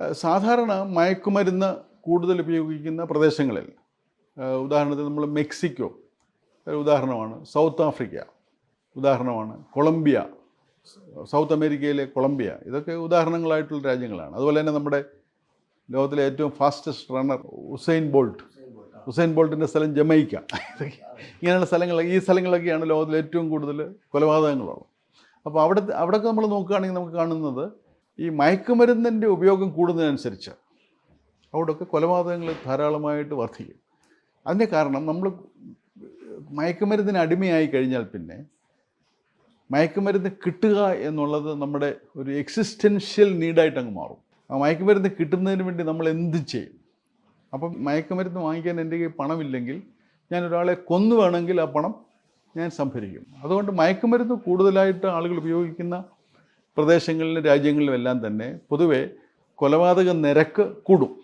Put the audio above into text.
സാധാരണ മയക്കുമരുന്ന് കൂടുതൽ ഉപയോഗിക്കുന്ന പ്രദേശങ്ങളിൽ ഉദാഹരണത്തിന് നമ്മൾ മെക്സിക്കോ ഉദാഹരണമാണ് സൗത്ത് ആഫ്രിക്ക ഉദാഹരണമാണ് കൊളംബിയ സൗത്ത് അമേരിക്കയിലെ കൊളംബിയ ഇതൊക്കെ ഉദാഹരണങ്ങളായിട്ടുള്ള രാജ്യങ്ങളാണ്. അതുപോലെ തന്നെ നമ്മുടെ ലോകത്തിലെ ഏറ്റവും fastest runner Usain Bolt Usain ബോൾട്ടിന്റെ സ്ഥലം ജമൈക്ക. ഇങ്ങനെയുള്ള സ്ഥലങ്ങൾ ഈ സ്ഥലങ്ങളൊക്കെയാണ് ലോകത്തിലെ ഏറ്റവും കൂടുതൽ കൊലപാതകങ്ങളുള്ളത് അപ്പോൾ അവിടെ അവിടെയൊക്കെ നമ്മൾ നോക്കുകയാണെങ്കിൽ നമുക്ക് കാണുന്നത് ഈ മയക്കുമരുന്നിന്റെ ഉപയോഗം കൂടുന്നതിനനുസരിച്ച് അവിടെയൊക്കെ കൊലപാതകങ്ങൾ ധാരാളമായിട്ട് വർദ്ധിക്കും. അതിന്റെ കാരണം നമ്മൾ മയക്കുമരുന്നിന് അടിമയായി കഴിഞ്ഞാൽ പിന്നെ മയക്കുമരുന്ന് കിട്ടുക എന്നുള്ളത് നമ്മുടെ ഒരു എക്സിസ്റ്റൻഷ്യൽ നീഡായിട്ട് അങ്ങ് മാറും. ആ മയക്കുമരുന്ന് കിട്ടുന്നതിന് വേണ്ടി നമ്മൾ എന്ത് ചെയ്യും? അപ്പം മയക്കുമരുന്ന് വാങ്ങിക്കാൻ എന്റെ കയ്യിൽ പണമില്ലെങ്കിൽ ഞാൻ ഒരാളെ കൊന്നു വേണമെങ്കിൽ ആ പണം ഞാൻ സംഭരിക്കും. അതുകൊണ്ട് മയക്കുമരുന്ന് കൂടുതലായിട്ട് ആളുകൾ ഉപയോഗിക്കുന്ന പ്രദേശങ്ങളിലും രാജ്യങ്ങളിലും എല്ലാം തന്നെ പൊതുവെ കൊലപാതക നിരക്ക് കൂടും.